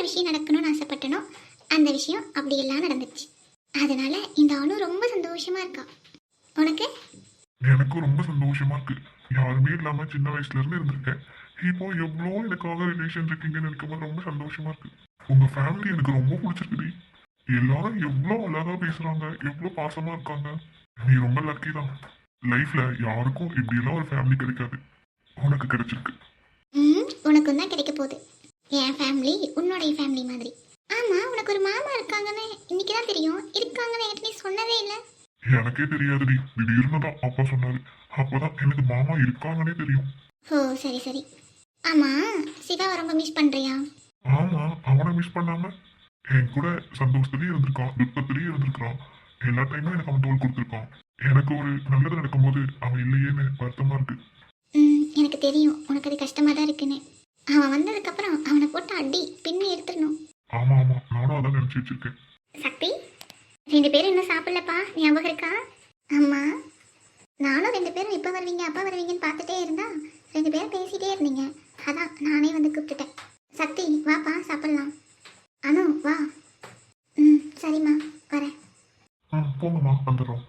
ஒரு விஷயம் நடக்கணும்னு ஆசைப்பட்டனோ அந்த விஷயம் அப்படியெல்லாம் நடந்துச்சு. அதனால இந்த அணு ரொம்ப சந்தோஷமா இருக்கா? உனக்கு? எனக்கும் ரொம்ப சந்தோஷமா இருக்கு. யாருமே இல்லாம சின்ன வயசுல இருந்து இருந்திருக்கேன். இப்போ எவ்வளோ எனக்காக ரிலேஷன் இருக்கீங்கன்னு நினைக்கும்போது ரொம்ப சந்தோஷமா இருக்கு. உங்க ஃபேமிலி எனக்கு ரொம்ப பிடிச்சிருக்குடி. எல்லாரும் எவ்வளோ அழகா பேசுறாங்க எவ்வளோ பாசமா இருக்காங்க. நீ ரொம்ப லக்கி தான். லைஃப்ல யாருக்கும் இப்படியெல்லாம் ஒரு ஃபேமிலி கிடைக்காது. உனக்கு கிடைச்சிருக்கு. ம் உனக்கும் தான் கிடைக்க போகுது. என் ஃபேமிலி உன்னுடைய ஃபேமிலி மாதிரி. ஆமா உனக்கு ஒரு மாமா இருக்காங்கன்னு இன்னைக்கு தான் தெரியும். இருக்காங்கன்னு என்கிட்ட நீ சொன்னதே இல்லை. எனக்கே தெரியாதுடி. திடீர்னு தான் அப்பா சொன்னாரு. அப்பதான் எனக்கு மாமா இருக்காங்கன்னே தெரியும். ஓ சரி சரி. ஆமா சிவாவை ரொம்ப மிஸ் பண்றியா? ஆமா அவனை மிஸ் பண்ணாம. என் கூட சந்தோஷத்துலயும் இருந்திருக்கான் துக்கத்திலயும் இருந்திருக்கான் எல்லா டைமும் எனக்கு அவன் தோல் கொடுத்துருக்கான். எனக்கு ஒரு நல்லது நடக்கும்போது அவன் இல்லையேன்னு வருத்தமா இருக்கு. எனக்கு தெரியும். உனக்கு அது கஷ்டமா தான் இருக்குன்னு. அவன் வந்ததுக்கப்புறம் அவனை போட்டு அடி பின்னி எடுத்துடணும். ஆமா ஆமா. நானும் அதான் நினைச்சு வச்சிருக்கேன். சக்தி ரெண்டு பேரும் இன்னும் சாப்பிடலப்பா. ஞாபகம் இருக்கா? அம்மா நானும் ரெண்டு பேரும் இப்போ வருவீங்க அப்பா வருவீங்கன்னு பார்த்துட்டே இருந்தா ரெண்டு பேரும் பேசிட்டே இருந்தீங்க. அதான் நானே வந்து கூப்பிட்டுட்டேன். சக்தி வாப்பா சாப்பிடலாம். அனு வா. ம் சரிம்மா வரேன். ஆ போங்கம்மா வந்துடுறோம்.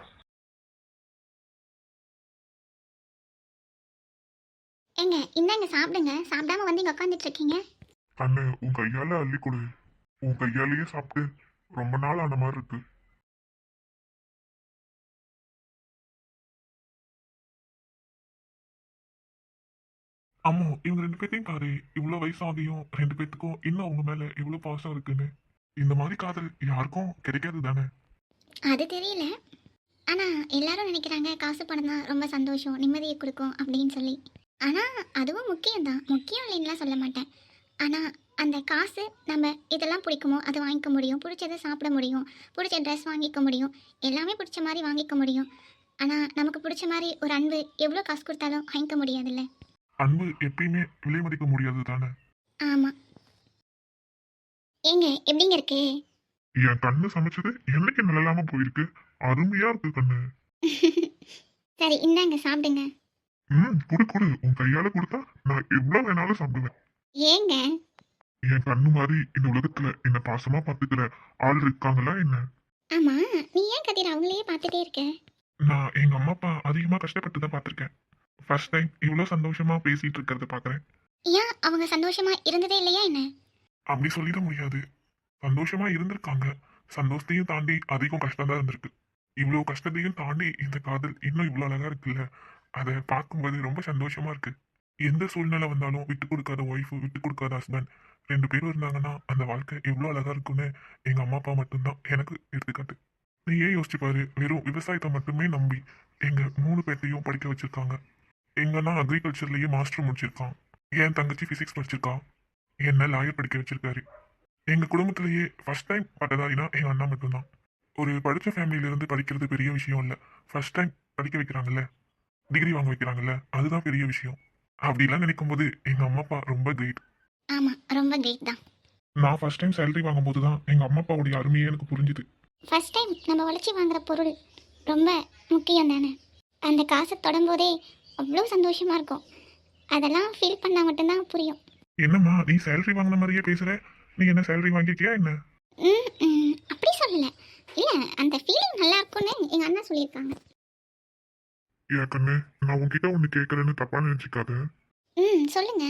இந்தாங்க சாப்பிடுங்க. சாப்பிடாம வந்து இங்கே உட்காந்துட்டு இருக்கீங்க கண்ணு உன் கையால அள்ளி கொடு. உன் கையாலேயே சாப்பிட்டு ரொம்ப நாள் ஆன மாதிரி இருக்கு. அம்மா இவங்க ரெண்டு பேர்த்தையும் பாரு. இவ்வளோ வயசாகியும் ரெண்டு பேர்த்துக்கும் இன்னும் அவங்க மேல இவ்வளோ பாசம் இருக்குன்னு. இந்த மாதிரி காதல் யாருக்கும் கிடைக்காது தானே? அது தெரியல. ஆனால் எல்லாரும் நினைக்கிறாங்க காசு பணம் தான் ரொம்ப சந்தோஷம் நிம்மதியை கொடுக்கும் அப்படின்னு சொல்லி. ஆனால் அதுவும் முக்கியம்தான். முக்கியம் இல்லைன்னுலாம் சொல்ல மாட்டேன். ஆனால் அந்த காசு நம்ம இதெல்லாம் பிடிக்குமோ அதை வாங்கிக்க முடியும். பிடிச்சதை சாப்பிட முடியும். பிடிச்ச ட்ரெஸ் வாங்கிக்க முடியும். எல்லாமே பிடிச்ச மாதிரி வாங்கிக்க முடியும். ஆனால் நமக்கு பிடிச்ச மாதிரி ஒரு அன்பு எவ்வளோ காசு கொடுத்தாலும் வாங்கிக்க முடியாதுல்ல? அன்பு எப்பயுமே விலை மதிக்க முடியாது தானே? ஆமாம் ஏங்க எப்படிங்க இருக்கு? என் கண்ணு சமைச்சது என்னைக்கு நல்லலாம போயிருக்கு? அருமையா இருக்கு கண்ணு. சரி இந்தாங்க சாப்பிடுங்க. ம் குடு குடு. உன் கையால கொடுத்தா நான் எவ்வளவு வேணாலும் சாப்பிடுவேன். ஏங்க? என் கண்ணு மாதிரி இந்த உலகத்துல என்ன பாசமா பாத்துக்கிற ஆள் இருக்காங்களா என்ன? ஆமாம் நீ ஏன் கதிர் அவங்களையே பார்த்துட்டே இருக்க? நான் எங்க அம்மா அப்பா அதிகமா கஷ்டப்பட்டு தான் பாத்திருக்கேன் ஃபர்ஸ்ட் டைம் இவ்வளவு சந்தோஷமா பேசிட்டு இருக்கிறத பாக்குறேன் ஏன் அவங்க சந்தோஷமா இருந்ததே இல்லையா என்ன? அப்படி சொல்லிட முடியாது. சந்தோஷமா இருந்திருக்காங்க. சந்தோஷத்தையும் தாண்டி அதிகம் கஷ்டம் தான் இருந்திருக்கு. இவ்வளவு கஷ்டத்தையும் தாண்டி இந்த காதல் இன்னும் இவ்வளவு அழகா இருக்குல்ல? அதை பார்க்கும்போது ரொம்ப சந்தோஷமா இருக்கு. எந்த சூழ்நிலை வந்தாலும் விட்டு கொடுக்காத ஒய்ஃபு விட்டு கொடுக்காத ஹஸ்பண்ட் ரெண்டு பேரும் இருந்தாங்கன்னா அந்த வாழ்க்கை எவ்வளோ அழகா இருக்கும்னு எங்க அம்மா அப்பா மட்டும்தான் எனக்கு எடுத்துக்காட்டு. நீயே யோசிச்சு பாரு வெறும் விவசாயத்தை மட்டுமே நம்பி எங்க மூணு பேர்த்தையும் படிக்க வச்சிருக்காங்க. எங்கன்னா அக்ரிகல்ச்சர்லயே மாஸ்டர் முடிச்சிருக்கான். என் தங்கச்சி ஃபிசிக்ஸ் படிச்சிருக்கான் என்ன லாயர் படிக்க வச்சிருக்காரு. எங்க குடும்பத்திலேயே ஃபர்ஸ்ட் டைம் பட்டதாரினா எங்க அண்ணா மட்டும்தான். ஒரு படித்த ஃபேமிலியிலேருந்து படிக்கிறது பெரிய விஷயம் இல்லை. ஃபர்ஸ்ட் டைம் படிக்க வைக்கிறாங்கல்ல. டிகிரி வாங்க வைக்கிறாங்கல்ல அதுதான் பெரிய விஷயம். அப்படிலாம் நினைக்கும் போது எங்க அம்மா அப்பா ரொம்ப கிரேட் ஆமா ரொம்ப கிரேட் தான். நான் ஃபர்ஸ்ட் டைம் சேலரி வாங்கும் போது தான் எங்க அம்மா அப்பாவுடைய அருமையே எனக்கு புரிஞ்சுது. ஃபர்ஸ்ட் டைம் நம்ம உழைச்சி வாங்குற பொருள் ரொம்ப முக்கியம் தானே? அந்த காசை தொடும்போதே அவ்வளோ சந்தோஷமா இருக்கும். அதெல்லாம் ஃபீல் பண்ணால் மட்டும்தான் புரியும். என்னம்மா நீ சேலரி வாங்கின மாதிரியே பேசுற? நீ என்ன சேலரி வாங்கிட்டியா என்ன? அப்படி சொல்லல. இல்லை அந்த ஃபீலிங் நல்லா இருக்கும்னு எங்கள் அண்ணா சொல்லியிருக்காங்க. ஏன் கண்ணு? நான் உன்கிட்ட ஒண்ணு கேட்கறேன்னு தப்பா நினைச்சுக்காத. ம் சொல்லுங்க.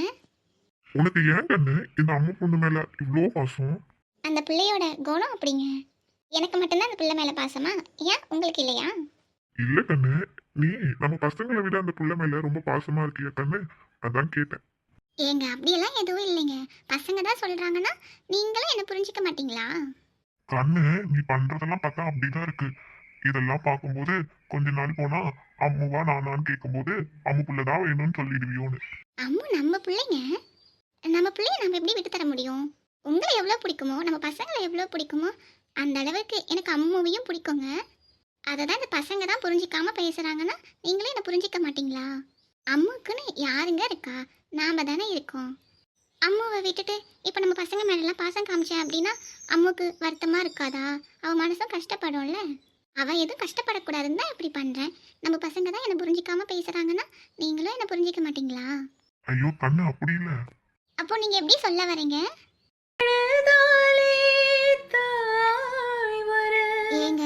உனக்கு ஏன் கண்ணு? இந்த அம்மா பொண்ணு மேல இவ்வளோ பாசம். அந்த பிள்ளையோட குணம் அப்படிங்க. எனக்கு மட்டும்தான் அந்த பிள்ளை மேலே பாசமா? ஏன்? உங்களுக்கு இல்லையா? இல்ல கண்ணு. நீ நம்ம பசங்களை விட அந்த புள்ள மேல ரொம்ப பாசமா இருக்கியா கண்ணு? அதான் கேட்டேன். ஏங்க அப்படியெல்லாம் எதுவும் இல்லைங்க. பசங்க தான் சொல்கிறாங்கன்னா நீங்களும் என்ன புரிஞ்சிக்க மாட்டீங்களா? கண்ணு நீ பண்றதெல்லாம் பார்த்தா அப்படிதான் இருக்கு. இதெல்லாம் பார்க்கும்போது கொஞ்ச நாள் போனா அம்முவா நானான்னு கேட்கும்போது அம்மு புள்ளதான் வேணும்னு சொல்லிடுவியோன்னு. அம்மு நம்ம பிள்ளைங்க நம்ம பிள்ளைய நம்ம எப்படி விட்டு தர முடியும்? உங்களை எவ்வளோ பிடிக்குமோ நம்ம பசங்களை எவ்வளோ பிடிக்குமோ அந்த அளவுக்கு எனக்கு அம்முவையும் பிடிக்குங்க. அதை தான் இந்த பசங்க தான் புரிஞ்சிக்காம பேசுகிறாங்கன்னா நீங்களே என்னை புரிஞ்சிக்க மாட்டீங்களா? அம்முக்குன்னு யாருங்க இருக்கா? நாம தானே இருக்கோம். அம்மாவை விட்டுட்டு இப்போ நம்ம பசங்க மேலெல்லாம் பாசம் காமிச்சேன் அப்படின்னா அம்முக்கு வருத்தமாக இருக்காதா? அவள் மனசும் கஷ்டப்படும்ல. அவள் எதுவும் கஷ்டப்படக்கூடாதுன்னு தான் இப்படி பண்ணுறேன் நம்ம பசங்க தான் என்னை புரிஞ்சிக்காம பேசுகிறாங்கன்னா நீங்களும் என்னை புரிஞ்சிக்க மாட்டீங்களா? ஐயோ கண்ணு அப்படி இல்ல. அப்போ நீங்கள் எப்படி சொல்ல வரீங்க? ஏங்க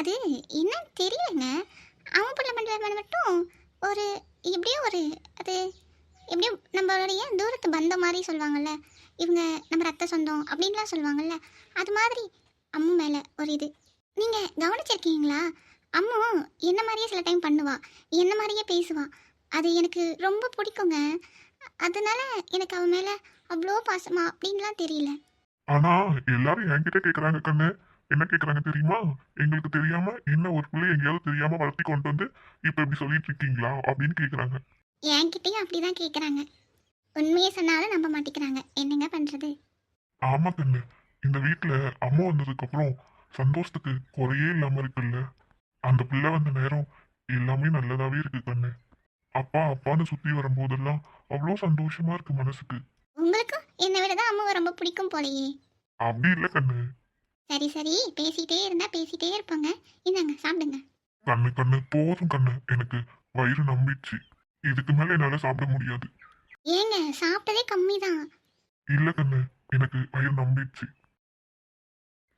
அது என்ன தெரியலங்க. அவன் பிள்ளை பண்ணுறது மட்டும் ஒரு எப்படியோ ஒரு அது எப்படியோ நம்மளுடைய தூரத்து பந்தம் மாதிரி சொல்லுவாங்கல்ல. இவங்க நம்ம ரத்த சொந்தம் அப்படின்லாம் சொல்லுவாங்கல்ல. அது மாதிரி அம்மு மேலே ஒரு இது. நீங்கள் கவனிச்சிருக்கீங்களா? அம்மு என்ன மாதிரியே சில டைம் பண்ணுவா. என்ன மாதிரியே பேசுவா. அது எனக்கு ரொம்ப பிடிக்குங்க. அதனால எனக்கு அவன் மேலே அவ்வளோ பாசமா அப்படின்லாம் தெரியல. ஆனா எல்லாரும் என்கிட்ட கேக்குறாங்க கண்ணு. என்ன கேக்குறாங்க தெரியுமா? எங்களுக்கு தெரியாம என்ன ஒரு பிள்ளை எங்கேயாவது தெரியாம வளர்த்தி கொண்டு வந்து இப்ப இப்படி சொல்லிட்டு இருக்கீங்களா? அப்படின்னு கேக்குறாங்க. என்கிட்டயும் அப்படிதான் கேட்குறாங்க உண்மையை சொன்னாலும் நம்ப மாட்டேங்கிறாங்க. என்னங்க பண்ணுறது ஆமா கண்ணு. இந்த வீட்டுல அம்மா வந்ததுக்கு அப்புறம் சந்தோஷத்துக்கு குறையே இல்லாம இருக்குல்ல? அந்த பிள்ளை வந்த நேரம் எல்லாமே நல்லதாவே இருக்கு கண்ணு. அப்பா அப்பான்னு சுத்தி வரும்போதெல்லாம் அவ்வளோ சந்தோஷமா இருக்கு மனசுக்கு. உங்களுக்கும் என்னை விட தான் அம்மாவை ரொம்ப பிடிக்கும் போலயே. அப்படி இல்ல கண்ணு. சரி சரி. பேசிட்டே இருந்தா பேசிட்டே இருப்பாங்க. இந்தாங்க சாப்பிடுங்க. கண்ணு கண்ணு. போதும் கண்ணு. எனக்கு வயிறு நம்பிடுச்சு இதுக்கு மேல என்னால சாப்பிட முடியாது. ஏங்க சாப்பிட்டதே கம்மி தான் இல்ல கண்ணு. எனக்கு வயிறு நம்பிடுச்சு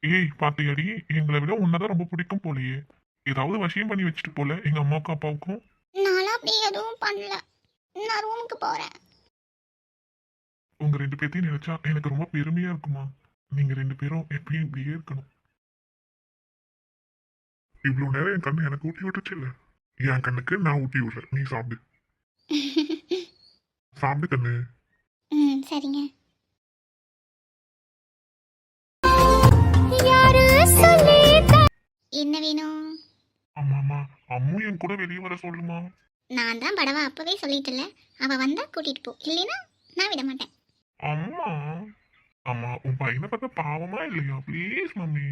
ஏய் பாத்தியாடி எங்களை விட உன்னதான் ரொம்ப பிடிக்கும் போலயே. ஏதாவது வசியம் பண்ணி வச்சுட்டு போல எங்க அம்மாவுக்கும் அப்பாவுக்கும். நானும் அப்படி எதுவும் பண்ணல. நான் ரூமுக்கு போறேன். உங்க ரெண்டு பேர்த்தையும் நினைச்சா எனக்கு ரொம்ப பெருமையா இருக்குமா? நீங்க ரெண்டு பேரும் எப்பயும் இப்படியே இருக்கணும். இவ்வளவு நேரம் என் கண்ணு எனக்கு ஊட்டி விட்டுச்சு இல்ல? என் கண்ணுக்கு நான் ஊட்டி விடுறேன். நீ சாப்பிடு. சாப்பிடு கண்ணு. சரிங்க. என்ன வேணும் ஆமா அம்மு என் கூட வெளியே வர சொல்லுமா? நான் தான் படவா அப்பவே சொல்லிட்டல அவ வந்தா கூட்டிட்டு போ. இல்லைன்னா நான் விட மாட்டேன். அம்மா அம்மா உன் பையனை பார்த்தா பாவமா இல்லையா? Please mummy.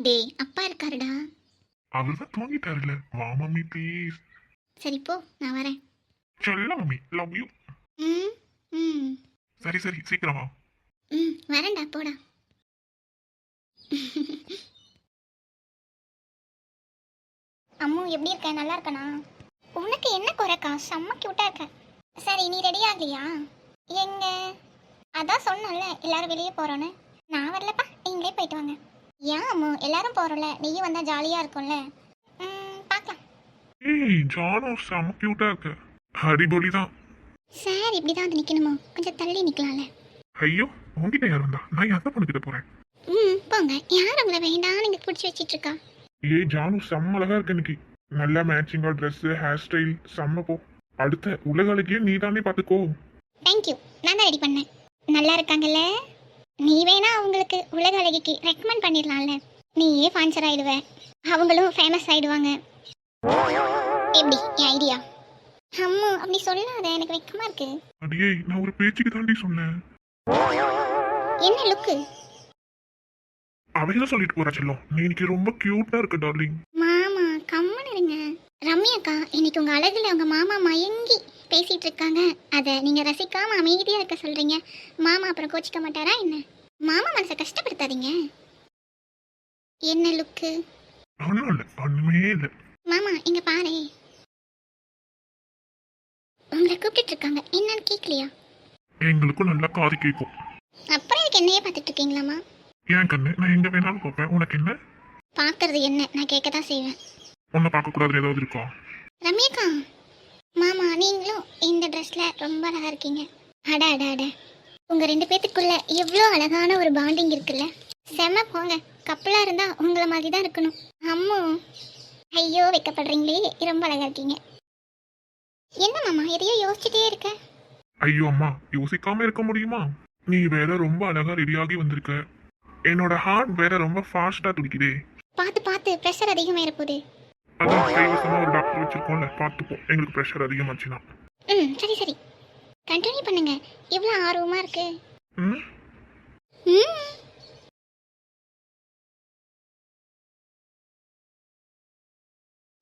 டேய் அப்பா இருக்காருடா. அவர் தான் தூங்கிட்டாருல வா மம்மி ப்ளீஸ். சரி போ நான் வரேன். சொல்ல மம்மி. லவ் யூ ம் ம். சரி சரி சீக்கிரம் வா. ம் வரேன்டா போடா. அம்மு எப்படி இருக்க? நல்லா இருக்கனா? உனக்கு என்ன குறைக்கா? செம்ம கியூட்டா இருக்க. சரி நீ ரெடி ஆகலையா? எங்க? அதான் சொன்னல எல்லாரும் வெளியே போறோன்னு. நான் வரலப்பா நீங்களே போயிட்டு வாங்க. ஏன் அம்மு? எல்லாரும் போறோம்ல நீயும் வந்தா ஜாலியா இருக்கும்ல. ம் பார்க்கலாம். ஏய் ஜானு செம கியூட்டா இருக்க. அடிபொலி தான். சார் இப்படி தான் வந்து நிற்கணுமோ கொஞ்சம் தள்ளி நிற்கலாம்ல ஐயோ உங்ககிட்ட யார் வந்தா? நான் அத்தை பொண்ணுகிட்ட போறேன். ம் போங்க. யார் உங்களை வேண்டாம் நீங்கள் பிடிச்சி வச்சிட்டு இருக்கா ஏய் ஜானு செம்ம அழகா இருக்கு இன்னைக்கு. நல்ல மேட்சிங்கா ட்ரெஸ் ஹேர் ஸ்டைல் செம்ம போ. அடுத்த உலக அழகிய நீ தானே பாத்துக்கோ தேங்க்யூ நான் தான் ரெடி பண்ணேன். நல்லா இருக்காங்கல்ல? நீ வேணா அவங்களுக்கு உலக அழகிக்கு ரெக்கமெண்ட் பண்ணிடலாம்ல. நீயே ஸ்பான்சர் ஆயிடுவ. அவங்களும் ஃபேமஸ் ஆயிடுவாங்க. எப்படி? என் ஐடியா அம்மா அப்படி சொல்லாத. எனக்கு வெக்கமா இருக்கு. அடியே நான் ஒரு பேச்சுக்கு தாண்டி சொன்னேன். என்ன லுக்கு அவ தான் சொல்லிட்டு போறா செல்லம். நீ இன்னைக்கு ரொம்ப கியூட்டா இருக்க டார்லிங் மாமா கம்மன் இருங்க. ரம்யாக்கா இன்னைக்கு உங்க அழகுல உங்க மாமா மயங்கி பேசிட்டு இருக்காங்க. அதை நீங்க ரசிக்காம அமைதியா இருக்க சொல்றீங்க. மாமா அப்புறம் கோச்சிக்க மாட்டாரா என்ன? மாமா மனசை கஷ்டப்படுத்தாதீங்க. என்ன லுக்கு ஒன்றும் இல்லை மாமா இங்க பாரு. உங்களை கூப்பிட்டு இருக்காங்க. என்னன்னு கேட்கலையா எங்களுக்கும் நல்லா காது கேட்கும் அப்புறம் இதுக்கு என்னையே பார்த்துட்டு இருக்கீங்களாமா ஏன் கண்ணு? நான் எங்க வேணாலும் பார்ப்பேன் உனக்கு என்ன? பார்க்கறது என்ன? நான் கேட்க தான் செய்வேன். உன்னை பார்க்க கூடாதுன்னு ஏதாவது இருக்கா? ரம்யாக்கா! மாமா நீங்களும் இந்த ட்ரெஸ்ல ரொம்ப அழகா இருக்கீங்க. அட அட அட. உங்க ரெண்டு பேத்துக்குள்ள எவ்வளோ அழகான ஒரு பாண்டிங் இருக்குல்ல? செம போங்க. கப்பலா இருந்தா உங்களை மாதிரி தான் இருக்கணும். அம்மு! ஐயோ வைக்கப்படுறீங்களே. ரொம்ப அழகா இருக்கீங்க. என்ன மாமா எதையோ யோசிச்சுட்டே இருக்க? ஐயோ அம்மா யோசிக்காம இருக்க முடியுமா? நீ வேற ரொம்ப அழகா ரெடியாகி வந்திருக்க. என்னோட ஹார்ட் வேற ரொம்ப ஃபாஸ்டா துடிக்குதே. பார்த்து பார்த்து ப்ரெஷர் அதிகமாக இருப்போது அதான் கைவசமா ஒரு டாக்டர் வச்சிருக்கோம்ல பார்த்துப்போம். எங்களுக்கு ப்ரெஷர் அதிகமாச்சுன்னா. ம் சரி சரி. கண்டினியூ பண்ணுங்க. இவ்வளோ ஆர்வமா இருக்கு? ம்? ம்.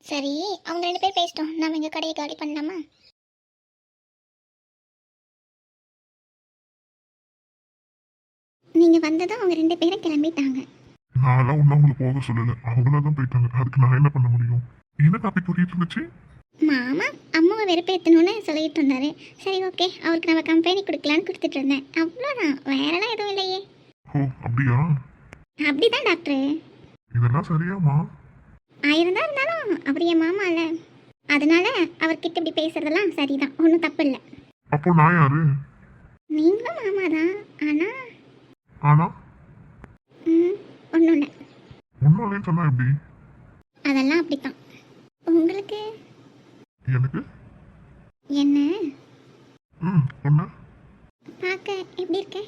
சரி அவங்க ரெண்டு பேர் பேசிட்டோம். நம்ம எங்கள் கடையை காலி பண்ணலாமா? நீங்கள் வந்ததும் அவங்க ரெண்டு பேரும் கிளம்பிட்டாங்க. நான்லாம் ஒன்றும் அவங்களை போக சொல்லலை. அவங்களா தான் போயிட்டாங்க. அதுக்கு நான் என்ன பண்ண முடியும்? என்ன டாபிக் கூட்டிட்டு இருந்துச்சு? மாமா அம்மாவை வெறுப்பேற்றணும்னு சொல்லிட்டு இருந்தாரு. சரி ஓகே அவருக்கு நம்ம கம்பெனி கொடுக்கலான்னு கொடுத்துட்டு இருந்தேன். அவ்வளோதான் வேறெல்லாம் எதுவும் இல்லையே. ஓ அப்படியா? அப்படிதான் டாக்டர் இதெல்லாம் சரியாமா ஆயிரம் தான் இருந்தாலும் அவர் என் மாமா இல்ல. அதனால அவர்கிட்ட இப்படி பேசுறதெல்லாம் சரிதான். ஒன்றும் தப்பு இல்லை. அப்போ நான் யாரு? நீங்களும் மாமா தான் ஆனால் ஆனா? ஒன்றும் ஒன்றும் சொன்னா எப்படி? அதெல்லாம் அப்படித்தான். உங்களுக்கு? எனக்கு? என்ன? ம் ஒன்று பார்க்க எப்படி இருக்க?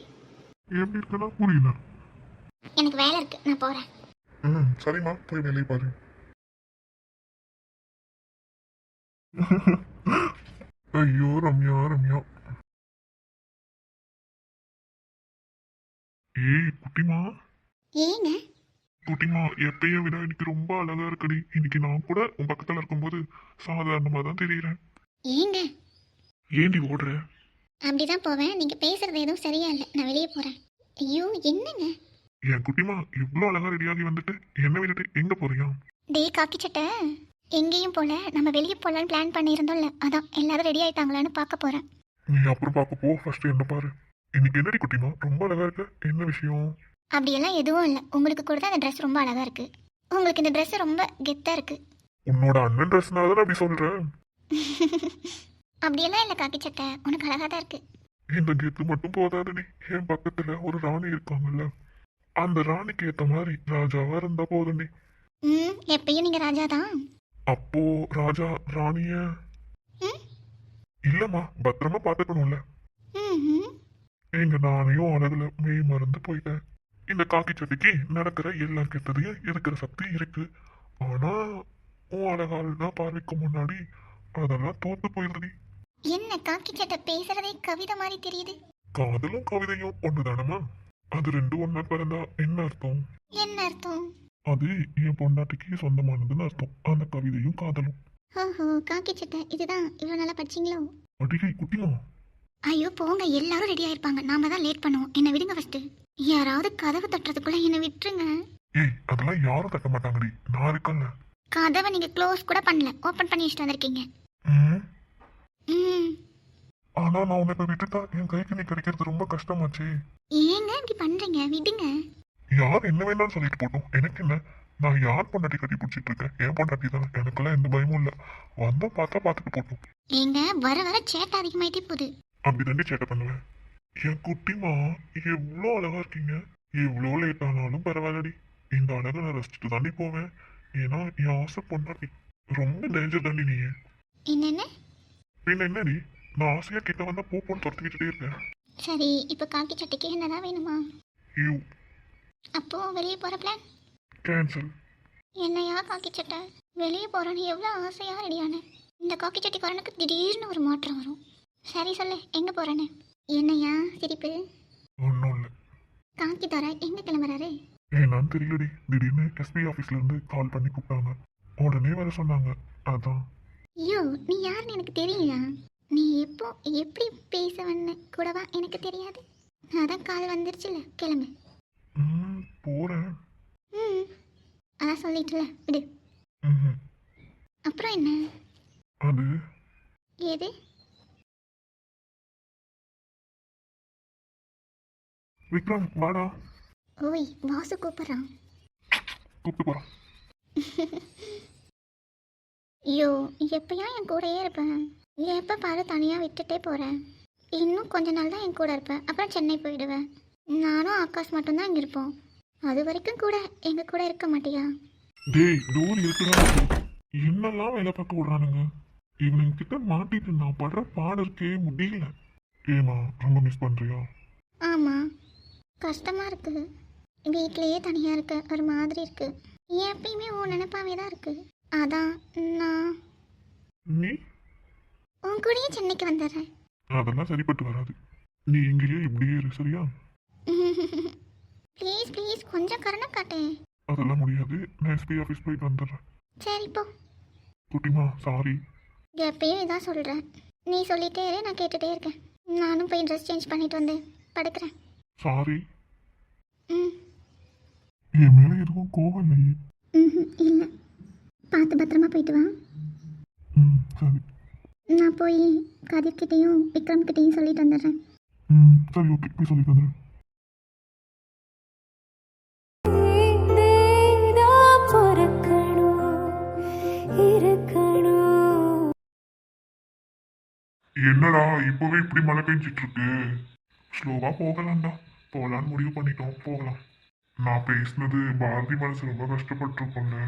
எப்படி இருக்குன்னா புரியல. எனக்கு வேலை இருக்கு நான் போகிறேன் ம் சரிம்மா போய் வேலையை பாரு. ஐயோ ரம்யா ரம்யா. ஏய் குட்டிமா? ஏங்க? குட்டிமா எப்பயும் விட இன்னைக்கு ரொம்ப அழகா இருக்கடி. இன்னைக்கு நான் கூட உன் பக்கத்துல இருக்கும்போது சாதாரணமா தான் தெரியுறேன். ஏங்க? ஏண்டி ஓடுற? அப்படிதான் போவேன். நீங்கள் பேசுறது எதுவும் சரியா இல்லை. நான் வெளியே போகிறேன் ஐயோ என்னங்க? என் குட்டிமா இவ்வளோ அழகா ரெடியாகி வந்துட்டு என்ன விட்டுட்டு எங்க போறியா? டே காக்கி சட்டை. எங்கேயும் போல. நம்ம வெளியே போகலான்னு பிளான் பண்ணியிருந்தோம்ல. அதான் எல்லாரும் ரெடி ஆயிட்டாங்களான்னு பார்க்க போகிறேன் நீ அப்புறம் பார்க்க போ. ஃபர்ஸ்ட் என்ன பாரு. இன்னைக்கு என்னடி குட்டிமா? ரொம்ப அழகா இருக்க. என்ன விஷயம்? அப்படியெல்லாம் எதுவும் இல்லை. உங்களுக்கு கூட தான் இந்த ட்ரெஸ் ரொம்ப அழகாக இருக்குது உங்களுக்கு இந்த ட்ரெஸ் ரொம்ப கெத்தாக இருக்குது உன்னோட அண்ணன் ட்ரெஸ்னால தான் அப்படி சொல்றேன். அப்படியெல்லாம் இல்லை காக்கி சட்டை. உனக்கு அழகாக தான் இருக்குது இந்த கெத்து மட்டும் போதாதுடி. என் பக்கத்துல ஒரு ராணி இருக்காங்கல்ல. அந்த ராணிக்கு ஏத்த மாதிரி ராஜாவா இருந்தா போதுண்டி ம் எப்பயும் நீங்கள் ராஜா தான். அப்போ ராஜா ராணிய? இல்லம்மா பத்திரமா பாத்துக்கணும்ல. ம் எங்க நானையும் அழகுல மெய் மறந்து போயிட்டேன். இந்த காக்கி சட்டிக்கு நடக்கிற எல்லா கெட்டதையும் இருக்கிற சக்தி இருக்கு. ஆனா உன் அழகால்னா பார்வைக்கு முன்னாடி அதெல்லாம் தோத்து போயிடுறடி என்ன காக்கி சட்டை பேசுறதே கவிதை மாதிரி தெரியுது. காதலும் கவிதையும் ஒண்ணுதானமா அது ரெண்டும் ஒண்ணா பிறந்தா என்ன அர்த்தம்? என்ன அர்த்தம்? அது என் பொண்டாட்டிக்கு சொந்தமானதுன்னு அர்த்தம். அந்த கவிதையும் காதலும். ஓஹோ காக்கி சட்டை இதுதான். இவ்வளோ நல்லா படிச்சிங்களோ? அடிகை குட்டிமா? ஐயோ போங்க. எல்லாரும் ரெடி ஆயிருப்பாங்க. நாம தான் லேட் பண்ணுவோம். என்ன விடுங்க ஃபர்ஸ்ட் யாராவது கதவு தட்டுறதுக்குள்ள என்ன விட்டுருங்க. ஏய் அதெல்லாம் யாரும் தட்ட மாட்டாங்கடி. நான் இருக்கல கதவை நீங்க க்ளோஸ் கூட பண்ணல. ஓபன் பண்ணி வச்சுட்டு வந்திருக்கீங்க. ம். ம். ஆனா நான் உன்னை இப்ப விட்டுட்டா என் கைக்கு நீ கிடைக்கிறது ரொம்ப கஷ்டமாச்சே. ஏங்க இப்படி பண்றீங்க? விடுங்க. யார் என்ன வேணாலும் சொல்லிட்டு போட்டோம். எனக்கு என்ன? நான் யார் பொண்டாட்டி கட்டி பிடிச்சிட்டு இருக்கேன்? என் பொண்டாட்டி தானே. எனக்கெல்லாம் எந்த பயமும் இல்லை. வந்தா பார்த்தா பார்த்துட்டு போட்டோம். ஏங்க வர வர சேட்டை அதிகமாயிட்டே போகுது. அப்படி சேட்டை பண்ணுவேன் என் குட்டிமா எவ்வளோ அழகா இருக்கீங்க. எவ்வளோ லேட் ஆனாலும் பரவாயில்லடி. இந்த அழகை நான் ரசிச்சுட்டு தாண்டி போவேன். ஏன்னா என் ஆசை பொண்டாட்டி. ரொம்ப டேஞ்சர் தாண்டி நீ என்னென்ன? பின்ன என்னடி? நான் ஆசையா கிட்ட வந்தா போ போன்னு துரத்திக்கிட்டே இருக்கேன் சரி இப்போ காக்கி சட்டைக்கு என்னதான் வேணுமா? யூ. அப்போ வெளியே போற பிளான் கேன்சல் என்னையா காக்கி சட்டை? வெளியே போறேன்னு எவ்வளோ ஆசையா ரெடியான இந்த காக்கி சட்டிக்காரனுக்கு திடீர்னு ஒரு மாற்றம் வரும். சரி சொல்லு எங்க போறேன்னு? என்னையா சிரிப்பு? ஒன்றும் இல்லை காக்கி தர எங்க கிளம்புறாரு? ஏன்னான்னு தெரியலடி. திடீர்னு எஸ்பி ஆஃபீஸ்ல இருந்து கால் பண்ணி கூப்பிட்டாங்க. உடனே வர சொன்னாங்க. அதான். ஐயோ நீ யாருன்னு எனக்கு தெரியுயா நீ எப்போ எப்படி பேசுவன்னு கூடவா எனக்கு தெரியாது. அதான் கால் வந்துருச்சுல கிளம்பு. ம் போறேன். ம் அதான் சொல்லிட்டுல விடு. ம்ஹும். அப்புறம் என்ன? அது? ஏது விக்ரம் வாடா. ஓய் வாசு கூப்பிட்றான். கூப்பிட்டு போறான் ஐயோ எப்பயா என் கூடயே இருப்பேன் எப்போ பாரு தனியாக விட்டுட்டே போகிறேன் இன்னும் கொஞ்ச நாள் தான் என் கூட இருப்பேன் அப்புறம் சென்னை போயிடுவேன் நானும் ஆகாஷ் மட்டும்தான் இங்கே இருப்போம். அது வரைக்கும் கூட எங்கள் கூட இருக்க மாட்டியா? டேய் டோர் இருக்குடா என்னெல்லாம் வேலை பார்க்க விடுறானுங்க? இவனுங்க கிட்ட மாட்டிட்டு நான் படுற பாடு இருக்கே முடியல. ஏமா ரொம்ப மிஸ் பண்றியா? ஆமாம் கஷ்டமாக இருக்குது வீட்லேயே தனியாக இருக்க ஒரு மாதிரி இருக்குது எப்பயுமே உன் நினைப்பாவே தான் இருக்குது அதான் நான். நீ? உன் கூடயே சென்னைக்கு வந்துடுறேன். அதெல்லாம் சரிப்பட்டு வராது. நீ இங்கேயே இப்படியே இரு சரியா? ப்ளீஸ் ப்ளீஸ் கொஞ்சம் கருணை காட்டேன் அதெல்லாம் முடியாது. நான் எஸ்பி ஆஃபீஸ் போயிட்டு வந்துடுறேன். சரி போ. குட்டிமா சாரி எப்பயும் இதான் சொல்கிறேன் நீ சொல்லிட்டே இரு நான் கேட்டுட்டே இருக்கேன். நானும் போய் ட்ரெஸ் சேஞ்ச் பண்ணிட்டு வந்து படுக்கிறேன். சாரி என் மேல எதுவும் கோவம் இல்லையே. ம் இல்லை. பார்த்து பத்திரமா போயிட்டு வா. ம் சரி. நான் போய் கதிர்கிட்டையும் விக்ரம்கிட்டையும் சொல்லிட்டு வந்துடுறேன். ம் சரி ஓகே. போய் சொல்லிட்டு வந்துடுறேன் என்னடா இப்பவே இப்படி மழை பெஞ்சிட்டு இருக்கு? ஸ்லோவா போகலாம்டா. போகலான்னு முடிவு பண்ணிட்டோம். போகலாம். நான் பேசினது பாரதி மனசு ரொம்ப கஷ்டப்பட்டிருக்கோம்ல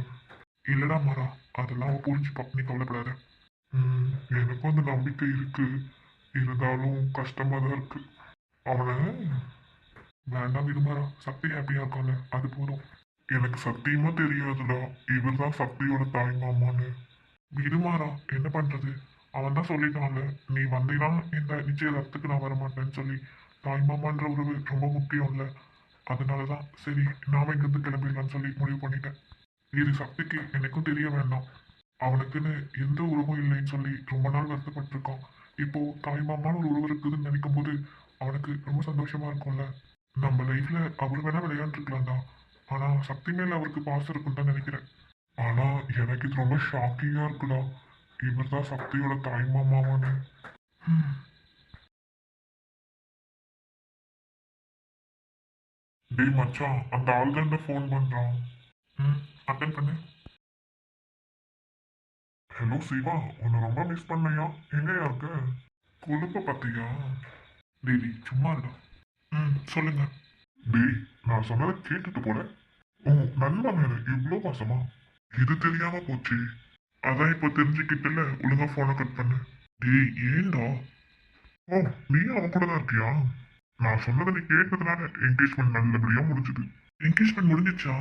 இல்லைடா மாறா அதெல்லாம் அவன் புரிஞ்சுப்பா. நீ கவலைப்படாத. ம், எனக்கும் அந்த நம்பிக்கை இருக்கு. இருந்தாலும் கஷ்டமாக தான் இருக்கு. அவனை வேண்டாம் இருமாறா சக்தி ஹாப்பியாக இருக்கான்ல அது போதும். எனக்கு சத்தியமாக தெரியாதுடா. இவர் தான் சக்தியோட தாய் மாமான்னு. இருமாறா என்ன பண்ணுறது அவன் தான் சொல்லிட்டான்ல. நீ வந்தீங்கன்னா இந்த நிச்சயதார்த்தத்துக்கு நான் வரமாட்டேன்னு சொல்லி. தாய் மாமான்ற உறவு ரொம்ப முக்கியம் இல்லை அதனால தான் சரி நாம இங்கேருந்து கிளம்பிடலாம்னு சொல்லி முடிவு பண்ணிட்டேன். இது சக்திக்கு எனக்கும் தெரிய வேண்டாம். அவனுக்குன்னு எந்த உறவும் இல்லைன்னு சொல்லி ரொம்ப நாள் வருத்தப்பட்டிருக்கான். இப்போ தாய் ஒரு உறவு இருக்குதுன்னு நினைக்கும் போது அவனுக்கு ரொம்ப சந்தோஷமா இருக்கும்ல. நம்ம லைஃப்ல அவர் வேணா விளையாண்டுருக்கலாம் தான் ஆனா சக்தி மேல அவருக்கு பாசம் இருக்குன்னு தான் நினைக்கிறேன். ஆனா எனக்கு இது ரொம்ப ஷாக்கிங்கா இருக்குடா. இவர் தான் சக்தியோட தாய் மாமாவானு டேய் மச்சான் அந்த ஆள் தான் ஃபோன் பண்றான். ம் அட்டன் பண்ணு. ஹலோ சிவா உன்னை ரொம்ப மிஸ் பண்ணையா? எங்கேயா இருக்க? கொழுப்ப பார்த்தியா? டேடி சும்மா இருடா. ம் சொல்லுங்க. டேய் நான் சொன்னதை கேட்டுட்டு போல ஓ நல்லா மேல இவ்வளோ பாசமா? இது தெரியாம போச்சு. அதான் இப்போ தெரிஞ்சுக்கிட்டல ஒழுங்கா ஃபோனை கட் பண்ணு. டேய் ஏண்டா ஓ நீ அவன் கூட தான் இருக்கியா? நான் சொன்னதை நீ கேட்டதுனால என்கேஜ்மெண்ட் நல்லபடியா முடிஞ்சுது. என்கேஜ்மெண்ட் முடிஞ்சிச்சா?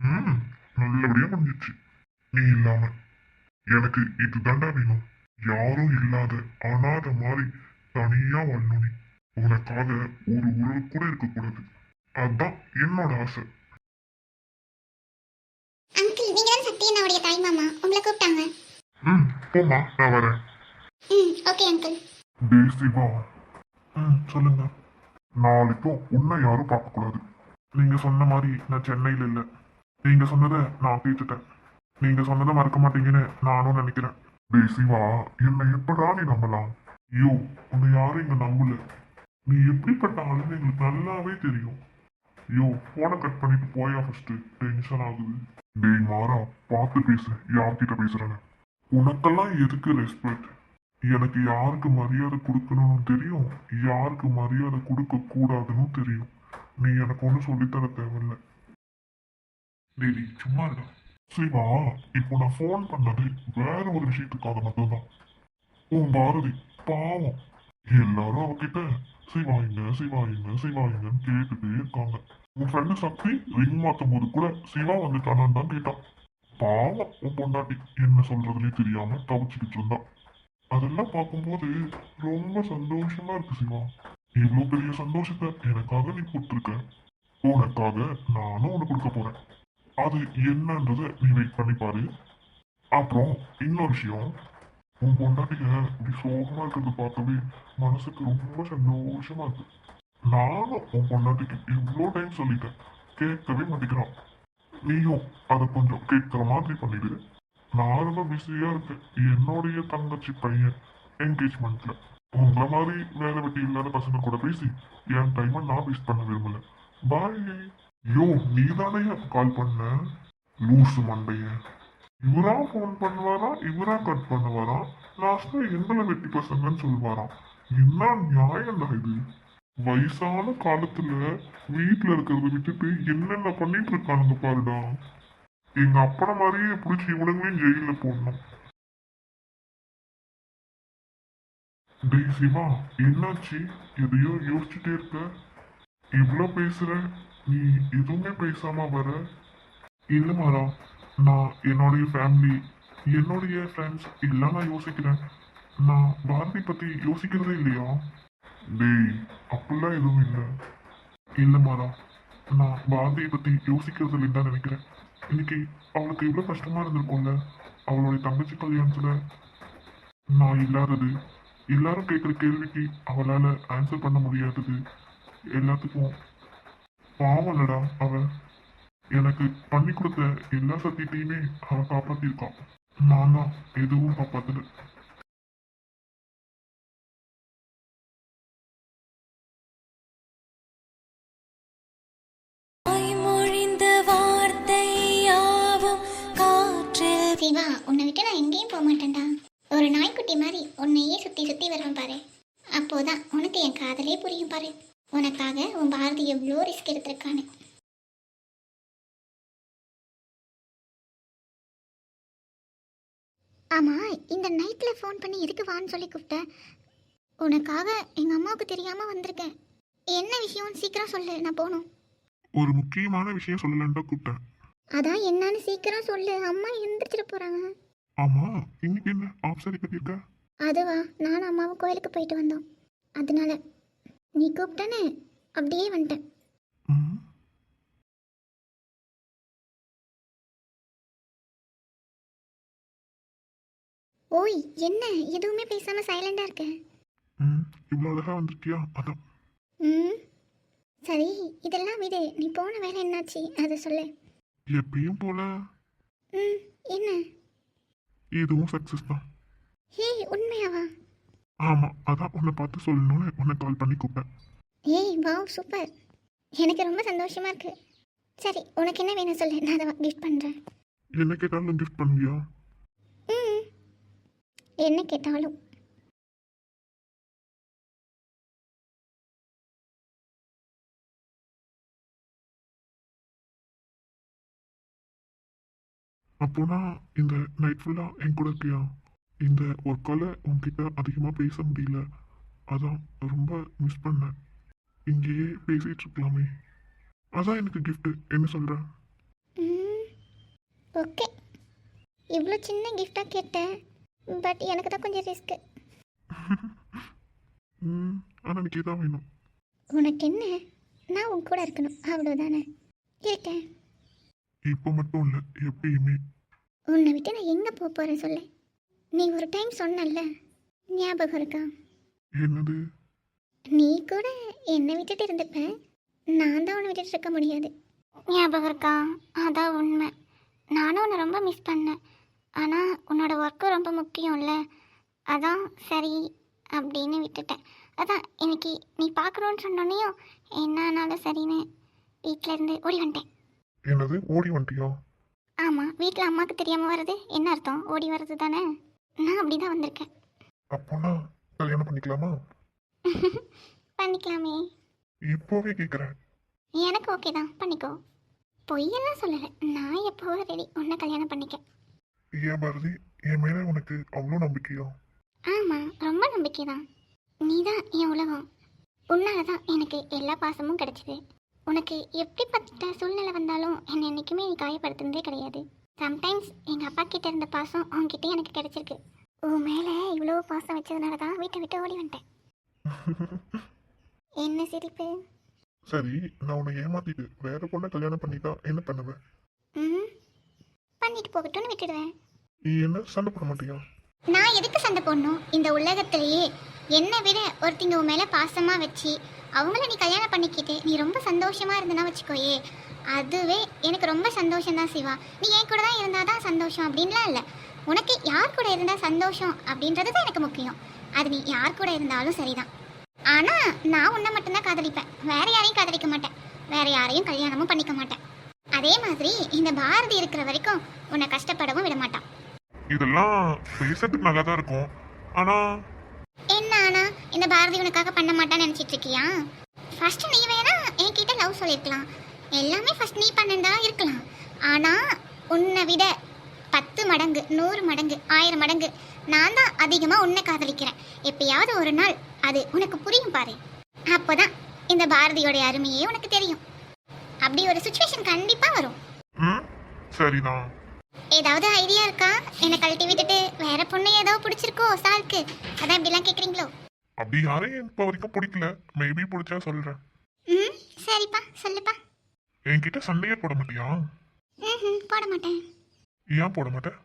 ம் நல்லபடியா முடிஞ்சிச்சு. நீ இல்லாம. எனக்கு இது தாண்டா வேணும். யாரும் இல்லாத அனாத மாதிரி தனியா வாழணும் நீ. உனக்காக ஒரு உறவு கூட இருக்கக்கூடாது. அதான் என்னோட ஆசை. அங்கிள் நீங்கள் தான் சக்தி என்னுடைய தாய் மாமா? உங்களை கூப்பிட்டாங்க. ம் போம்மா நான் வரேன். ம் ஓகே அங்கிள். டேய் சிவா. ம் சொல்லுங்க. நாளைக்கும் உன்னை யாரும் பார்க்கக்கூடாது. நீங்க சொன்ன மாதிரி நான் சென்னையில் இல்லை. நீங்க சொன்னதை நான் கேட்டுட்டேன். நீங்க சொன்னதை மறக்க மாட்டீங்கன்னு நானும் நினைக்கிறேன். டேய் சிவா என்னை எப்படா நீ நம்பலாம்? ஐயோ உன்னை யாரும் இங்க நம்பல. நீ எப்படிப்பட்ட ஆளுன்னு எங்களுக்கு நல்லாவே தெரியும். ஐயோ போனை கட் பண்ணிட்டு போயா ஃபர்ஸ்ட் டென்ஷன் ஆகுது. டேய் மாறா பார்த்து பேசு. யார்கிட்ட பேசுறேன்னு. உனக்கெல்லாம் எதுக்கு ரெஸ்பெக்ட் எனக்கு யாருக்கு மரியாதை கொடுக்கணும்னு தெரியும்? யாருக்கு மரியாதை கொடுக்க கூடாதுன்னு தெரியும். நீ எனக்கு ஒன்றும் சொல்லித்தர தேவையில்ல. டேடி சும்மா இருக்கா சிவா இப்போ நான் ஃபோன் பண்ணது வேற ஒரு விஷயத்துக்காக மட்டும்தான். உன் பாரதி பாவம். எல்லாரும் அவகிட்ட சிவாயிங்க சிவாயிங்க சிவாயிங்கன்னு கேட்டுட்டே இருக்காங்க. உன் ஃப்ரெண்டு சக்தி ரிங் மாத்தும் போது கூட சிவா வந்துட்டானான்னு தான் கேட்டான். பாவம் உன் பொண்டாட்டி. என்ன சொல்றதுலேயே தெரியாம தவிச்சுக்கிட்டு இருந்தான் அதெல்லாம் பார்க்கும்போது ரொம்ப சந்தோஷமா இருக்கு சிவா இவ்வளோ பெரிய சந்தோஷத்தை எனக்காக நீ கொடுத்துருக்க. உனக்காக நானும் உனக்கு கொடுக்க போறேன். அது என்னன்றத நீ வெயிட் பண்ணி பாரு. அப்புறம் இன்னொரு விஷயம். உன் பொண்டாட்டிய இப்படி சோகமா இருக்கிறது பார்க்கவே மனசுக்கு ரொம்ப சந்தோஷமா இருக்கு. நானும் உன் பொண்டாட்டிக்கு இவ்வளோ டைம் சொல்லிட்டேன். கேட்கவே மாட்டேங்கிறான். நீயும் அதை கொஞ்சம் கேட்குற மாதிரி பண்ணிடு. நான் ரொம்ப பிஸியா இருக்கேன். என்னுடைய தங்கச்சி பையன் என்கேஜ்மெண்ட்ல உங்களை மாதிரி வேலை வெட்டி இல்லாத பசங்க கூட பேசி என் டைமை நான் வேஸ்ட் பண்ண விரும்பல. பாய் யோ நீ தானே கால் பண்ண? லூசு மண்டைய. இவரா ஃபோன் பண்ணுவாரா? இவரா கட் பண்ணுவாரா? லாஸ்டா எங்களை வெட்டி பசங்கன்னு சொல்லுவாராம். என்ன நியாயம்டா இது? வயசான காலத்துல வீட்டுல இருக்கிறத விட்டுட்டு என்னென்ன பண்ணிட்டு இருக்கானுங்க பாருடா. எங்க அப்பனை மாதிரியே பிடிச்சி இவனுங்களையும் ஜெயில போடணும். டேய் சிவா என்னாச்சு? எதையோ யோசிச்சுட்டே இருக்க. இவ்வளோ பேசுற நீ எதுவுமே பேசாம வர. இல்லை மாறா நான் என்னுடைய ஃபேமிலி என்னுடைய ஃப்ரெண்ட்ஸ் எல்லாம் நான் யோசிக்கிறேன். நான் பாரதி பத்தி யோசிக்கிறதே இல்லையா? டேய் அப்படிலாம் எதுவும் இல்லை. இல்லை மாறா நான் பாரதியை பத்தி யோசிக்கிறது இல்லைன்னு தான் நினைக்கிறேன். இன்னைக்கு அவளுக்கு எவ்வளோ கஷ்டமாக இருந்திருக்கும்ல. அவளுடைய தங்கச்சி கல்யாணத்தில் நான் இல்லாதது எல்லாரும் கேட்குற கேள்விக்கு அவளால் ஆன்சர் பண்ண முடியாதது எல்லாத்துக்கும் பாவம்லடா அவ. எனக்கு பண்ணி கொடுத்த எல்லா சத்தியத்தையுமே அவன் காப்பாத்திருக்கான் நான் தான் எதுவும் காப்பாத்தல. விட்டு நான் எங்கேயும் போக மாட்டேன்டா. ஒரு நாய்க்குட்டி மாதிரி உன்னையே சுற்றி சுற்றி வருவேன் பாரு. அப்போதான் உனக்கு என் காதலே புரியும் பாரு. உனக்காக உன் பாரதி எவ்வளோ ரிஸ்க் எடுத்திருக்கான்னு. ஆமா இந்த நைட்ல ஃபோன் பண்ணி எதுக்கு வான்னு சொல்லி கூப்பிட்டேன் உனக்காக எங்க அம்மாவுக்கு தெரியாம வந்திருக்கேன். என்ன விஷயம் சீக்கிரம் சொல்லு நான் போகணும். ஒரு முக்கியமான விஷயம் சொல்லலான்னு கூப்பிட்டேன். அதான் என்னன்னு சீக்கிரம் சொல்லு. அம்மா எந்திரிச்சிட்டு போறாங்க. ஆமா இன்னைக்கு என்ன ஆஃப் சாரி கட்டியிருக்க? அதுவா நானும் அம்மாவும் கோயிலுக்கு போயிட்டு வந்தோம். அதனால நீ கூப்பிட்டனே அப்படியே வந்துட்டேன். ஓய் என்ன? எதுவுமே பேசாம சைலண்டா இருக்க? ம் இவ்வளோ அழகா வந்திருக்கியா? அதான். ம். சரி இதெல்லாம் விடு. நீ போன வேலை என்னாச்சு? அதை சொல்லு. எப்பயும் போல. ம் என்ன? இதுவும் சக்ஸஸ் தான். ஹே உண்மையாவா? ஆமா அதான் உன்னை பார்த்து சொல்லணும்னு உன்னை கால் பண்ணி கூப்பிட்டேன். ஏய் வாவ் சூப்பர் எனக்கு ரொம்ப சந்தோஷமா இருக்கு. சரி உனக்கு என்ன வேணும் சொல்லு நான் அதை கிஃப்ட் பண்றேன். என்ன கேட்டாலும் கிஃப்ட் பண்ணுவியா? ம். என்ன கேட்டாலும். அப்போனா இந்த நைட் ஃபுல்லாக என் கூட இருக்கியா? இந்த ஒர்க்கால் உன்கிட்ட அதிகமாக பேச முடியல. அதான் ரொம்ப மிஸ் பண்ணேன். இங்கேயே பேசிகிட்டு இருக்கலாமே. அதான் எனக்கு gift. என்ன சொல்கிற ம் ஓகே இவ்வளோ சின்ன கிஃப்டாக கேட்டேன். பட் எனக்கு தான் கொஞ்சம் ரிஸ்க்கு ம் ஆனால் எனக்கு இதான் வேணும். உனக்கு என்ன? நான் உன் கூட இருக்கணும். அவ்வளோதானே இருக்கேன். இப்போ மட்டும் இல்லை எப்பயுமே. உன்னை விட்டு நான் எங்கே போக போகிறேன் சொல்லு? நீ ஒரு டைம் சொன்னல்ல ஞாபகம் இருக்கா? என்னது? நீ கூட என்னை விட்டுட்டு இருந்துப்பேன் நான் தான் உன்னை விட்டுட்டு இருக்க முடியாது. ஞாபகம் இருக்கா? அதான் உண்மை. நானும் உன்னை ரொம்ப மிஸ் பண்ணேன். ஆனால் உன்னோட ஒர்க்கு ரொம்ப முக்கியம்ல. அதான் சரி அப்படின்னு விட்டுட்டேன். அதான் இன்னைக்கு நீ பார்க்குறோன்னு சொன்னோன்னையும் என்ன ஆனாலும் சரின்னு வீட்டில் இருந்து ஓடி வந்துட்டேன். என்னது? ஓடி வந்துட்டியா? ஆமாம் வீட்டில் அம்மாவுக்கு தெரியாமல் வர்றது? என்ன அர்த்தம்? ஓடி வர்றது தானே? நான் அப்படி தான் வந்திருக்கேன். அப்போனா கல்யாணம் பண்ணிக்கலாமா? பண்ணிக்கலாமே. இப்போவே கேட்குறேன் எனக்கு ஓகே தான். பண்ணிக்கோ. பொய்யெல்லாம் சொல்லலை. நான் எப்போவோ ரெடி உன்னை கல்யாணம் பண்ணிக்க. ஏன் பாரதி? என் மேலே உனக்கு அவ்வளோ நம்பிக்கையா? ஆமாம் ரொம்ப நம்பிக்கை தான் நீ தான் என் உலகம். உன்னால தான் எனக்கு எல்லா பாசமும் கிடைச்சிது. உனக்கு எப்படிப்பட்ட சூழ்நிலை வந்தாலும் என்னை என்றைக்குமே நீ காயப்படுத்துனதே கிடையாது. சம்டைம்ஸ் எங்கள் அப்பா கிட்ட இருந்த பாசம் அவங்ககிட்ட எனக்கு கிடைச்சிருக்கு. உன் மேலே இவ்வளோ பாசம் வச்சதுனால தான் வீட்டை விட்டு ஓடி வந்துட்டேன். என்ன சிரிப்பு? சரி நான் உன்னை ஏமாத்திட்டு வேற பொண்ணை கல்யாணம் பண்ணிட்டா என்ன பண்ணுவேன் ம் பண்ணிட்டு போகட்டும்னு விட்டுடுவேன். நீ என்ன சண்டை போட மாட்டியா? நான் எதுக்கு சண்டை போடணும்? இந்த உலகத்திலேயே என்னை விட ஒருத்திங்க உன் மேலே பாசமாக வச்சு அவங்கள நீ கல்யாணம் பண்ணிக்கிட்டு நீ ரொம்ப சந்தோஷமாக இருந்தனா வச்சுக்கோயே. அதுவே எனக்கு ரொம்ப சந்தோஷம் தான் சிவா. நீ என் கூட தான் இருந்தால் தான் சந்தோஷம் அப்படின்லாம் இல்லை. உனக்கு யார் கூட இருந்தால் சந்தோஷம் அப்படின்றது தான் எனக்கு முக்கியம். அது நீ யார் கூட இருந்தாலும் சரிதான். ஆனால் நான் உன்னை மட்டும்தான் காதலிப்பேன். வேற யாரையும் காதலிக்க மாட்டேன். வேற யாரையும் கல்யாணமும் பண்ணிக்க மாட்டேன். அதே மாதிரி இந்த பாரதி இருக்கிற வரைக்கும் உன்னை கஷ்டப்படவும் விட மாட்டான். இதெல்லாம் பேசுறதுக்கு நல்லா தான் இருக்கும். ஆனால் என்ன ஆனா இந்த பாரதி உனக்காக பண்ண மாட்டான்னு நினைச்சிட்டு இருக்கியா? ஃபர்ஸ்ட் நீ வேணா என்கிட்ட லவ் சொல்லியிருக்கலாம் எல்லாமே ஃபர்ஸ்ட் நீ பண்ணதா இருக்கலாம். ஆனா உன்னை விட பத்து மடங்கு நூறு மடங்கு ஆயிரம் மடங்கு நான் தான் அதிகமாக உன்னை காதலிக்கிறேன். எப்பயாவது ஒரு நாள் அது உனக்கு புரியும் பாரு. அப்போதான் இந்த பாரதியோட அருமையே உனக்கு தெரியும். அப்படி ஒரு சுச்சுவேஷன் கண்டிப்பாக வரும். சரிதான். ஏதாவது ஐடியா இருக்கா? என்னை கழட்டி விட்டுட்டு வேற பொண்ணு ஏதோ பிடிச்சிருக்கோ சாருக்கு? அதான் இப்படிலாம் கேட்குறீங்களோ அப்படி யாரையும் இப்போ வரைக்கும் பிடிக்கல. மேபி பிடிச்சா சொல்றேன். ம் சரிப்பா சொல்லுப்பா. என்கிட்ட சண்டையே போட மாட்டியா? ம் போட மாட்டேன். ஏன் போட மாட்டேன்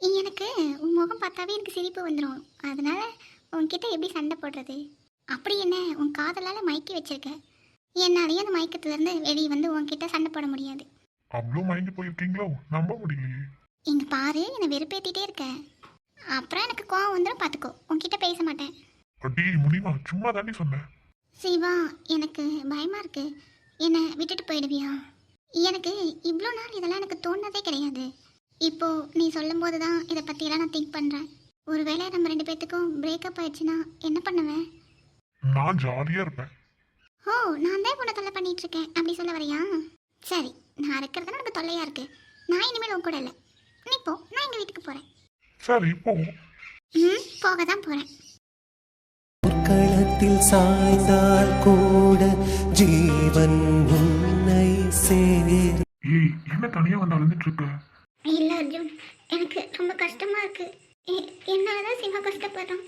எனக்கு உன் முகம் பார்த்தாவே எனக்கு சிரிப்பு வந்துடும் அதனால உன்கிட்ட எப்படி சண்டை போடுறது? அப்படி என்ன உன் காதலால் மயக்கி வச்சிருக்க. என்னாலேயே அந்த மயக்கத்துலேருந்து வெளியே வந்து உன்கிட்ட சண்டை போட முடியாது. அவ்வளோ மயங்கி போயிருக்கீங்களோ? நம்ப முடியலையே. இங்க பாரு என்னை வெறுப்பேத்திட்டே இருக்க. அப்புறம் எனக்கு கோவம் வந்துடும் பார்த்துக்கோ உன்கிட்ட பேச மாட்டேன். அடி முடியுமா சும்மா தாண்டி சொன்னேன் சிவா எனக்கு பயமா இருக்கு. என்னை விட்டுட்டு போயிடுவியா? எனக்கு இவ்வளோ நாள் இதெல்லாம் எனக்கு தோணுனதே கிடையாது. இப்போ நீ சொல்லும்போது தான் இதை பற்றியெல்லாம் நான் திங்க் பண்ணுறேன் ஒருவேளை நம்ம ரெண்டு பேர்த்துக்கும் பிரேக்கப் ஆயிடுச்சுன்னா என்ன பண்ணுவேன்? நான் ஜாலியா இருப்பேன். ஓ நான் தான் உன்னை தொல்லை பண்ணிட்டு இருக்கேன். அப்படி சொல்ல வரியா? சரி நான் இருக்கிறது எனக்கு தொல்லையா இருக்கு. நான் இனிமேல் உன் கூட இல்லை. நீ போ நான் எங்கள் வீட்டுக்கு போகிறேன் சரி போ. ம் போக தான் போகிறேன் களத்தில் சாய்ந்தால் கூட ஜீவன் உன்னை சேர் ஏய் என்ன தனியா வந்து அழுந்துட்டு இருக்க இல்லை அர்ஜுன் எனக்கு ரொம்ப கஷ்டமாக இருக்கு. என்னால் தான் சிவா கஷ்டப்படுறான்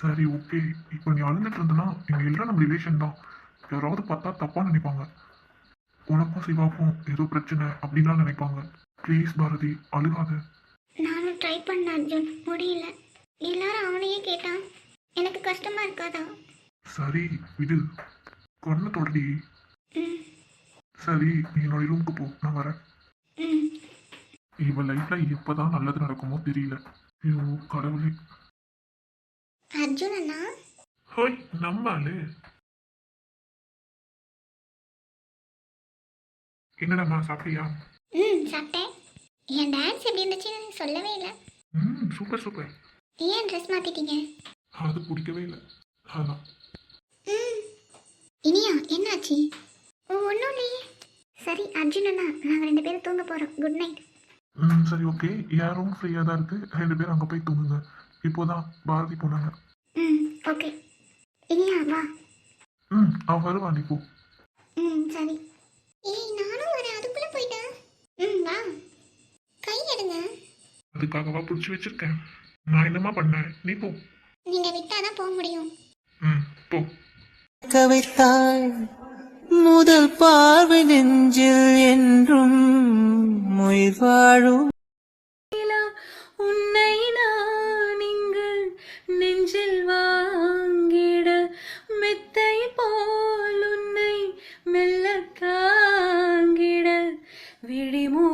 சரி ஓகே. இப்போ நீ அழுந்துட்டு இருந்தனா எங்க எல்லாம் நம்ம ரிலேஷன் தான். யாராவது பார்த்தா தப்பா நினைப்பாங்க. உனக்கும் சிவாக்கும் ஏதோ பிரச்சனை அப்படின்லாம் நினைப்பாங்க. ப்ளீஸ் பாரதி அழுகாத. நானும் ட்ரை பண்ணேன் அர்ஜுன். முடியல. எல்லாரும் அவனையே கேட்டான். எனக்கு கஷ்டமா இருக்காதா? சரி விடு. கண்ணு தொடடி. சரி நீ என்னோட ரூமுக்கு போ. நான் வரேன். இவன் லைஃப்ல எப்பதான் நல்லது நடக்குமோ தெரியல. ஐயோ கடவுளே. அர்ஜுன் அண்ணா? ஹோய் நம்ம ஆளு. என்னடாம்மா சாப்பிட்டியா? ம் சாப்பிட்டேன். என் டான்ஸ் எப்படி இருந்துச்சுன்னு சொல்லவே இல்லை. ம் சூப்பர் சூப்பர் ஏன் ட்ரெஸ் மாத்திட்டீங்க? அது பிடிக்கவே இல்லை. அதான். ம். இனியா என்னாச்சு? ஓ ஒன்றும் இல்லையே. சரி அர்ஜுன் அண்ணா நாங்கள் ரெண்டு பேரும் தூங்க போகிறோம் குட் நைட் ம் சரி ஓகே என் ரூம் ஃப்ரீயாக தான் இருக்கு? ரெண்டு பேரும் அங்கே போய் தூங்குங்க. இப்போதான் பாரதி போனாங்க. ம் ஓகே இனியா வா. ம் அவன் வருவா நீ போ. ம் சரி. ஏய் நானும் ம் வா கை எடுங்க அதுக்காகவா பிடிச்சி வச்சிருக்கேன். நான் என்னம்மா பண்ணேன்? நீ போ. நீங்கள் விட்டால் தான் போக முடியும். ம் போ. கவைத்தாள் முதல் பார்வை நெஞ்சில் என்றும் உயிர் வாழும் உன்னை நான் இங்கு நெஞ்சில் வாங்கிட மெத்தை போல் உன்னை மெல்ல വിഴിമൂ